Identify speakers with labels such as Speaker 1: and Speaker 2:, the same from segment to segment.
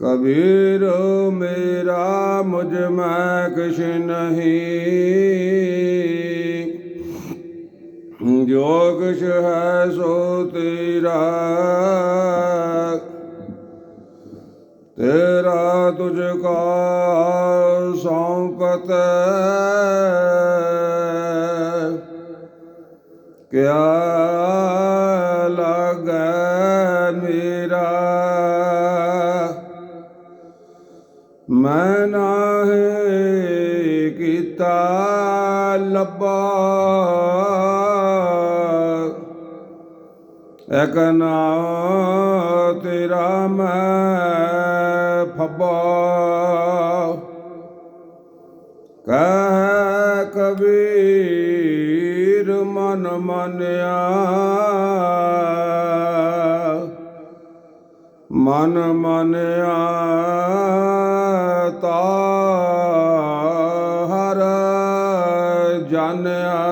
Speaker 1: ਕਬੀਰ ਮੇਰਾ ਮੁਝ ਮੈਂ ਕਿਛ ਨਹੀਂ। ਜੋ ਕਿਛ ਹੈ ਸੋ ਤੇਰਾ। ਤੇਰਾ ਤੁਝ ਕਾ ਸੌਂਪਤ ਕਿਆ ਲੱਗੈ ਮੈਂ ਨਾਹੀ ਕੀਤਾ ਲੱਭਾ। ਇਕ ਨਾ ਤੇਰਾ ਮੈਂ ਫੱਬਾ। ਕਹਿ ਕਬੀਰ ਮਨ ਮੰਨਿਆ। ਮਨ ਮੰਨਿਆ। ਜਾਣਿਆ।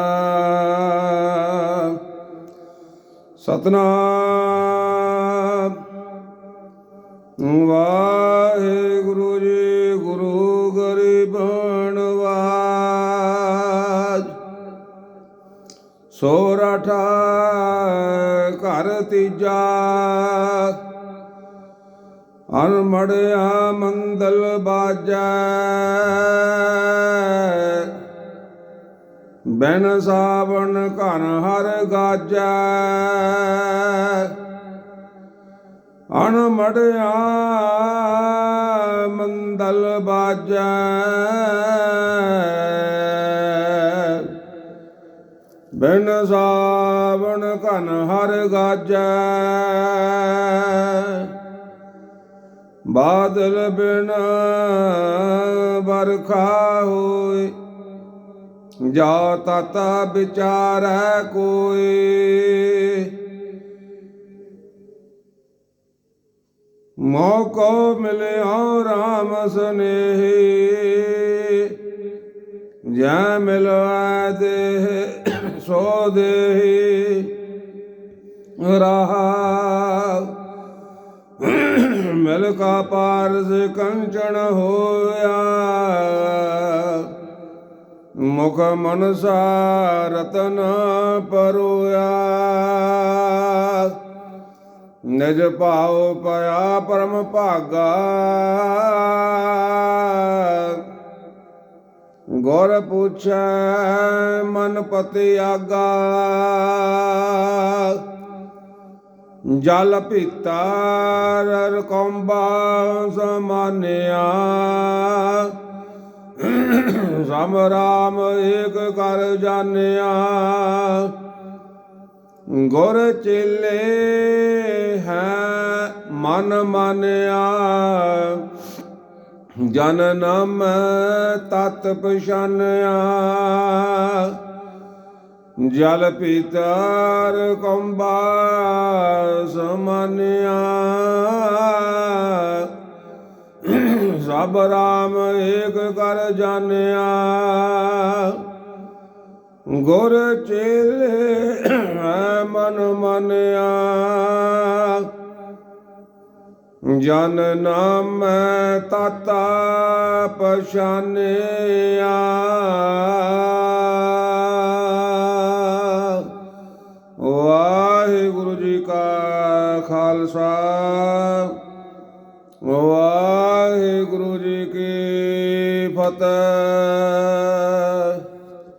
Speaker 1: ਸਤਨਾਮ। ਵਾਹਿਗੁਰੂ ਜੀ ਗੁਰੂ ਗਰੀਬਨ ਵਾਜ ਸੋਰਠਾ ਘਰ ਤੀਜਾ। ਅਨਮੜਿਆ ਮੰਦਲ ਬਾਜੈ। ਬੈਨ ਸਾਵਣ ਘਨ ਹਰ ਗਾਜੈ। ਅਣਮੜਿਆ ਮੰਦਲ ਬਾਜੈ। ਬਿਨ ਸਾਵਣ ਘਨ ਹਰ ਗਾਜੈ। ਬਾਦਲ ਬਿਨ ਬਰਖਾ ਹੋਏ। ਜਾ ਤਤ ਵਿਚਾਰੈ ਕੋਈ। ਮੋਕੋ ਮਿਲਿਆ ਰਾਮ ਸਨੇਹੀ, ਜੈ ਮਿਲਵਾ ਦੇ ਸੋ ਦੇਹੀ। ਰਹਾ ਮਿਲ ਕਾ ਪਾਰਸ ਕੰਚਨ ਹੋਇਆ ਮੁਖ ਮਨਸਾ ਰਤਨ ਪਰੋਇਆ। ਨਿਜ ਭਾਉ ਪਿਆ ਪਰਮ ਭਾਗਾ। ਗੁਰ ਪੁੱਛੈ ਮਨ ਪਤੀ ਆਗਾ। ਜਲ ਪੀਤਾ ਰਰ ਕੰਬਾ ਸਮਾਨਿਆ। ਸਮ ਰਾਮ ਏਕ ਕਰ ਜਾਣਿਆ। ਗੁਰ ਚੇਲੇ ਹੈ ਮਨ ਮਾਨਿਆ। ਜਨ ਨਾਮ ਤਤ ਪਛਾਨਿਆ। ਜਲ ਪੀਤਰ ਕੰਬਾ ਸਮਾਨਿਆ। ਸਭ ਰਾਮ ਏਕ ਕਰ ਜਾਣਿਆ। ਗੁਰ ਚੇਲੇ ਮਨ ਮਨਿਆ। ਜਨ ਨਾਮ ਤਤਾ ਪਛਾਨਿਆ। ਵਾਹਿਗੁਰੂ ਜੀ ਕਾ ਖਾਲਸਾ। ਵਾਹਿਗੁਰੂ ਜੀ ਕੀ ਫਤਿਹ।